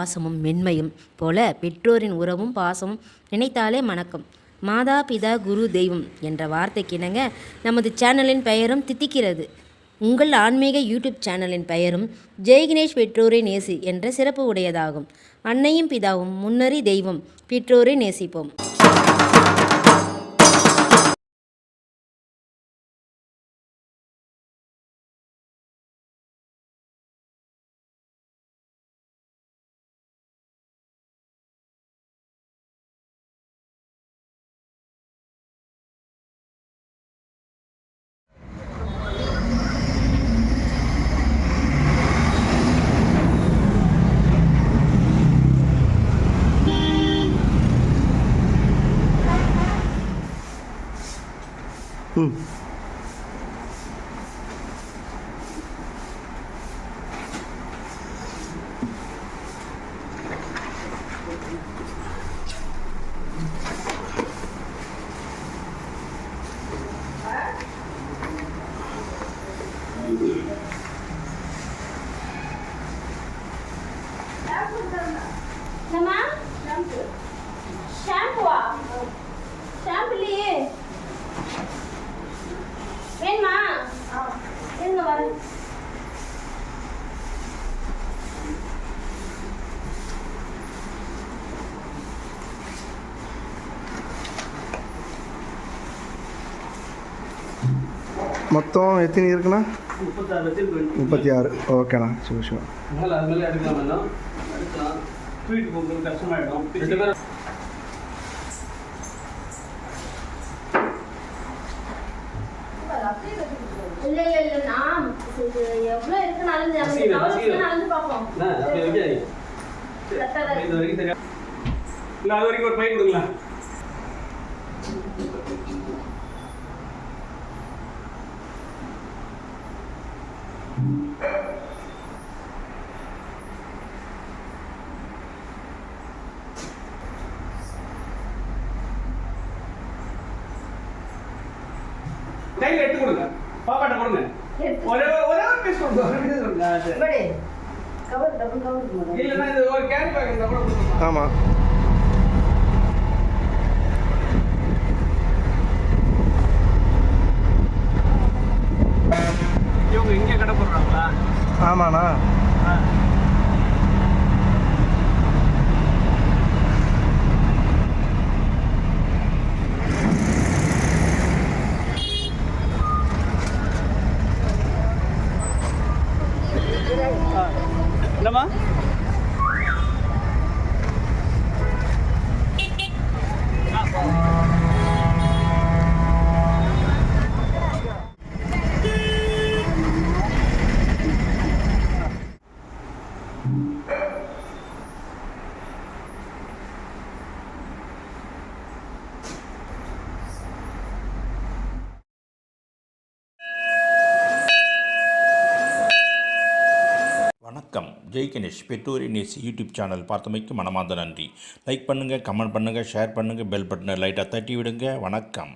பாசமும் மென்மையும் போல பெற்றோரின் உறவும் பாசமும் நினைத்தாலே மணக்கம். மாதா பிதா குரு தெய்வம் என்ற வார்த்தைக்கிணங்க நமது சேனலின் பெயரும் தித்திக்கிறது. உங்கள் ஆன்மீக யூடியூப் சேனலின் பெயரும் ஜெய்கினேஷ் பெற்றோரை நேசி என்ற சிறப்பு உடையதாகும். அன்னையும் பிதாவும் முன்னறி தெய்வம். பெற்றோரை நேசிப்போம். 응. 응. மொத்தம் எத்தனை இருக்குண்ணா? முப்பத்தாறு. முப்பத்தி ஆறு ஓகேண்ணா. சிவ சிவா இல்ல இல்ல இல்ல நான் எவ்வளவு இருக்குன்னு நடந்து பார்ப்போம் இல்ல இல்லை அது வரைக்கும் ஒரு பையன் கொடுங்களேன். கையில் எடுத்து கொடுங்க. பாப்பாட்ட கொடுங்க ஒரே ஒரே ஒரு பீஸ் கொடுங்க. ஒரே கொடுங்க. இல்லைன்னா இது ஒரு கேரி பேக் இருந்தால் கூட கொடுத்துருங்க ஆமாம் இவங்க இங்கே கடை போடுறாங்களா? ஆமாண்ணா. Tamam. ஜெய் கணேஷ் பெற்றோர் நேசி யூடியூப் சேனல் பார்த்தமைக்கு மனமார்ந்த நன்றி. லைக் பண்ணுங்கள் கமெண்ட் பண்ணுங்கள் ஷேர் பண்ணுங்கள் பெல் பட்டனை லைட்டாக தட்டி விடுங்க. வணக்கம்.